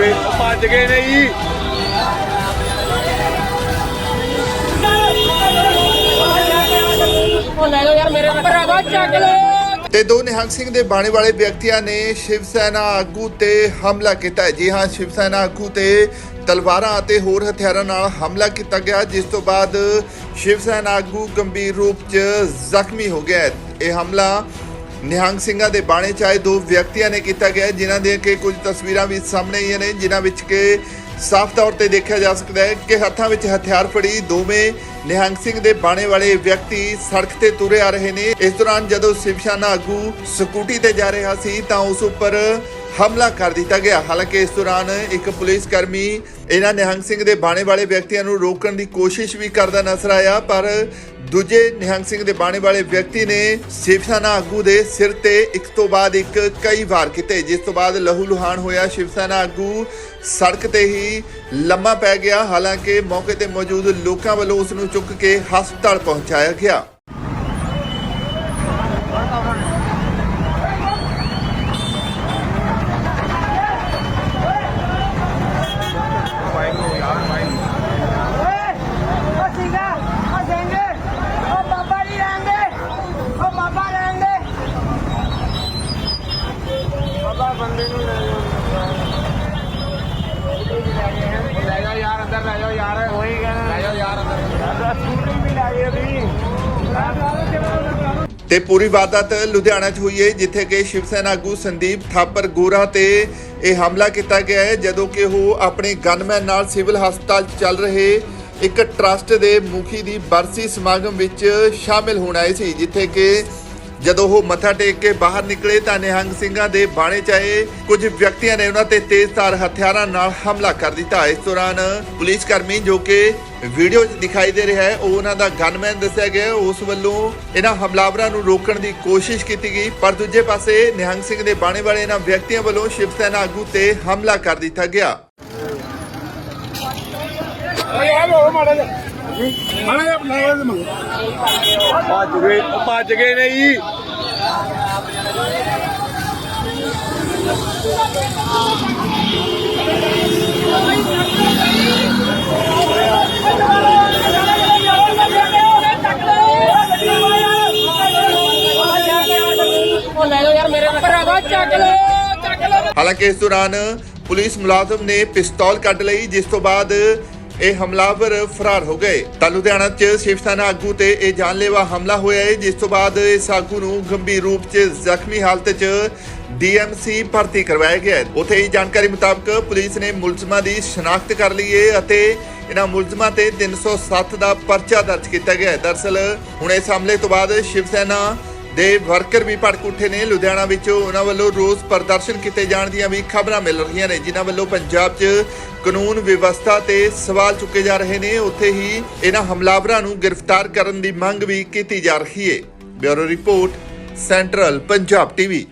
ਗਏ ਉਹ ਭੱਜ ਗਏ ਨੇ ਜੀ ਉਹ ਲੈ ਲਓ ਯਾਰ ਮੇਰੇ ਭਰਾਵਾ ਚੱਕ ਲਓ ਤੇ ਦੋ ਨਿਹੰਗ ਸਿੰਘ ਦੇ ਬਾਣੇ ਵਾਲੇ ਵਿਅਕਤੀਆਂ ਨੇ ਸ਼ਿਵ ਸੈਨਾ ਆਗੂ ਤੇ ਹਮਲਾ ਕੀਤਾ ਹੈ। ਜੀ ਹਾਂ ਸ਼ਿਵ ਸੈਨਾ ਆਗੂ ਤੇ ਤਲਵਾਰਾਂ ਅਤੇ ਹੋਰ ਹਥਿਆਰਾਂ ਨਾਲ ਹਮਲਾ ਕੀਤਾ ਗਿਆ ਜਿਸ ਤੋਂ ਬਾਅਦ ਸ਼ਿਵ ਸੈਨਾ ਆਗੂ ਗੰਭੀਰ ਰੂਪ 'ਚ ਜ਼ਖਮੀ ਹੋ ਗਿਆ। ਇਹ ਹਮਲਾ ਨਿਹੰਗ ਸਿੰਘਾਂ ਦੇ ਬਾਣੇ 'ਚ ਆਏ ਦੋ ਵਿਅਕਤੀਆਂ ਨੇ ਕੀਤਾ ਗਿਆ ਹੈ, ਜਿਨ੍ਹਾਂ ਦੀਆਂ ਕਿ ਕੁਝ ਤਸਵੀਰਾਂ ਵੀ ਸਾਹਮਣੇ ਆਈਆਂ ਨੇ ਜਿਨ੍ਹਾਂ ਵਿੱਚ ਕਿ ਸਾਫ਼ ਤੌਰ ਤੇ ਦੇਖਿਆ ਜਾ ਸਕਦਾ ਹੈ ਕਿ ਹੱਥਾਂ ਵਿੱਚ ਹਥਿਆਰ ਫੜੀ ਦੋਵੇਂ ਨਿਹੰਗ ਸਿੰਘ ਦੇ ਬਾਣੇ ਵਾਲੇ ਵਿਅਕਤੀ ਸੜਕ ਤੇ ਤੁਰੇ ਆ ਰਹੇ ਨੇ। ਇਸ ਦੌਰਾਨ ਜਦੋਂ ਸ਼ਿਵਸ਼ਾਨਾ ਆਗੂ ਸਕੂਟੀ ਤੇ ਜਾ ਰਿਹਾ ਸੀ ਤਾਂ ਉਸ ਉੱਪਰ ਹਮਲਾ ਕਰ ਦਿੱਤਾ ਗਿਆ। ਹਾਲਾਂਕਿ ਇਸ ਦੌਰਾਨ ਇੱਕ ਪੁਲਿਸ ਕਰਮੀ ਇਹਨਾਂ ਨਿਹੰਗ ਸਿੰਘ ਦੇ ਬਾਣੇ ਵਾਲੇ ਵਿਅਕਤੀਆਂ ਨੂੰ ਰੋਕਣ ਦੀ ਕੋਸ਼ਿਸ਼ ਵੀ ਕਰਦਾ ਨਜ਼ਰ ਆਇਆ, ਪਰ ਦੂਜੇ ਨਿਹੰਗ ਸਿੰਘ ਦੇ ਬਾਣੇ ਵਾਲੇ ਵਿਅਕਤੀ ਨੇ ਸ਼ਿਵਸੈਨਾ ਆਗੂ ਦੇ ਸਿਰ ਤੇ ਇੱਕ ਤੋਂ ਬਾਅਦ ਇੱਕ ਕਈ ਵਾਰ ਕੀਤੇ। ਜਿਸ ਤੋਂ ਬਾਅਦ ਲਹੂ ਲੁਹਾਨ ਹੋਇਆ, ਸ਼ਿਵਸੈਨਾ ਆਗੂ ਸੜਕ ਤੇ ਹੀ ਲੰਮਾ ਪੈ ਗਿਆ। ਹਾਲਾਂਕਿ ਮੌਕੇ ਤੇ ਮੌਜੂਦ ਲੋਕਾਂ ਵੱਲੋਂ ਉਸ ਨੂੰ ਚੁੱਕ ਕੇ ਹਸਪਤਾਲ ਪਹੁੰਚਾਇਆ ਗਿਆ ਉਹ ਸੀਗਾ ਉਹ ਦੇਂਗੇ ਉਹ ਬਾਬਾ ਜੀ ਰਹਿਣਗੇ ਉਹ ਬਾਬਾ ਰਹਿਣਗੇ ਬਾਬਾ ਬੰਦੇ ਨੂੰ ਲੈ ਜਾਓ ਲੈ ਜਾਓ ਯਾਰ ਅੰਦਰ ਲੈ ਜਾਓ ਯਾਰ ਹੋਈ ਗਿਆ ਲੈ ਜਾਓ ਯਾਰ ਅੰਦਰ ਸਕੂਟਰੀ ਵੀ ਲੈ ਗਏ ਵੀ ਤੇ ਪੂਰੀ ਵਾਰਦਾਤ ਲੁਧਿਆਣਾ 'ਚ ਹੋਈ ਹੈ, ਜਿੱਥੇ ਕਿ ਸ਼ਿਵ ਸੈਨਾ ਆਗੂ ਸੰਦੀਪ ਥਾਪਰ ਗੋਰਾ ਤੇ ਇਹ ਹਮਲਾ ਕੀਤਾ ਗਿਆ ਹੈ, ਜਦੋਂ ਕਿ ਉਹ ਆਪਣੇ ਗਨਮੈਨ ਨਾਲ ਸਿਵਲ ਹਸਪਤਾਲ 'ਚ ਚੱਲ ਰਹੇ ਇੱਕ ਟਰਸਟ ਦੇ ਮੁਖੀ ਦੀ ਬਰਸੀ ਸਮਾਗਮ ਵਿੱਚ ਸ਼ਾਮਿਲ ਹੋਣ ਆਏ ਸੀ, ਜਿੱਥੇ ਕਿ ਜਦੋਂ ਉਹ ਮੱਥਾ ਟੇਕ ਕੇ ਬਾਹਰ ਨਿਕਲੇ ਤਾਂ ਨਿਹੰਗ ਸਿੰਘਾਂ ਦੇ ਬਾਣੇ 'ਚ ਆਏ ਕੁਝ ਵਿਅਕਤੀਆਂ ਨੇ ਉਹਨਾਂ ਤੇ ਤੇਜ਼ਧਾਰ ਹਥਿਆਰਾਂ ਨਾਲ ਹਮਲਾ ਕਰ ਦਿੱਤਾ। ਇਸ ਦੌਰਾਨ ਪੁਲਿਸ ਕਰਮੀ ਜੋ ਕਿ ਵੀਡੀਓ 'ਚ ਦਿਖਾਈ ਦੇ ਰਿਹਾ ਹੈ, ਉਹ ਉਹਨਾਂ ਦਾ ਗਨਮੈਨ ਦੱਸਿਆ ਗਿਆ ਉਸ ਵੱਲੋਂ ਇਹਨਾਂ ਹਮਲਾਵਰਾਂ ਨੂੰ ਰੋਕਣ ਦੀ ਕੋਸ਼ਿਸ਼ ਕੀਤੀ ਗਈ, ਪਰ ਦੂਜੇ ਪਾਸੇ ਨਿਹੰਗ ਸਿੰਘ ਦੇ ਬਾਣੇ ਵਾਲੇ ਇਹਨਾਂ ਵਿਅਕਤੀਆਂ ਵੱਲੋਂ ਸ਼ਿਵ ਸੈਨਾ ਆਗੂ ਤੇ ਹਮਲਾ ਕਰ ਦਿੱਤਾ ਗਿਆ। ਭੱਜ ਗਏ ਉਹ ਭੱਜ ਗਏ ਨੇ ਜੀ। ਉਹ ਲੈ ਲਓ ਯਾਰ ਮੇਰੇ ਭਰਾਵਾ ਚੱਕ ਲਓ ਚੱਕ ਹਾਲਾਂਕਿ ਇਸ ਦੌਰਾਨ ਪੁਲਿਸ ਮੁਲਾਜ਼ਮ ਨੇ ਪਿਸਤੌਲ ਕੱਢ ਲਈ, ਜਿਸ ਤੋਂ ਬਾਅਦ ਇਹ ਹਮਲਾਵਰ ਫਰਾਰ ਹੋ ਗਏ। ਤਾਂ ਲੁਧਿਆਣਾ 'ਚ ਸ਼ਿਵ ਸੈਨਾ ਆਗੂ ਤੇ ਇਹ ਜਾਨਲੇਵਾ ਹਮਲਾ ਹੋਇਆ ਹੈ, ਜਿਸ ਤੋਂ ਬਾਅਦ ਇਸ ਆਗੂ ਨੂੰ ਗੰਭੀਰ ਰੂਪ 'ਚ ਜ਼ਖਮੀ ਹਾਲਤ 'ਚ ਡੀਐਮਸੀ ਭਰਤੀ ਕਰਵਾਇਆ ਗਿਆ ਹੈ। ਉਥੇ ਹੀ ਜਾਣਕਾਰੀ ਮੁਤਾਬਕ ਪੁਲਿਸ ਨੇ ਮੁਲਜ਼ਮਾਂ ਦੀ ਸ਼ਨਾਖਤ ਕਰ ਲਈ ਹੈ ਅਤੇ ਇਹਨਾਂ ਮੁਲਜ਼ਮਾਂ ਤੇ 307 ਦਾ ਪਰਚਾ ਦਰਜ ਕੀਤਾ ਗਿਆ ਹੈ। ਦਰਸਲ ਹੁਣ ਇਸ ਹਮਲੇ ਤੋਂ ਬਾਅਦ ਸ਼ਿਵ ਸੈਨਾ ਦੇ ਵਰਕਰ ਵੀ ਭੜਕ ਉੱਠੇ ਨੇ। ਲੁਧਿਆਣਾ ਵਿੱਚ ਉਹਨਾਂ ਵੱਲੋਂ ਰੋਜ਼ ਪ੍ਰਦਰਸ਼ਨ ਕੀਤੇ ਜਾਣ ਦੀਆਂ ਵੀ ਖਬਰਾਂ ਮਿਲ ਰਹੀਆਂ ਨੇ, ਜਿਨ੍ਹਾਂ ਵੱਲੋਂ ਪੰਜਾਬ 'ਚ ਕਾਨੂੰਨ ਵਿਵਸਥਾ ਤੇ ਸਵਾਲ ਚੁੱਕੇ ਜਾ ਰਹੇ ਨੇ। ਉੱਥੇ ਹੀ ਇਹਨਾਂ ਹਮਲਾਵਰਾਂ ਨੂੰ ਗ੍ਰਿਫਤਾਰ ਕਰਨ ਦੀ ਮੰਗ ਵੀ ਕੀਤੀ ਜਾ ਰਹੀ ਹੈ bureau report, central Punjab TV.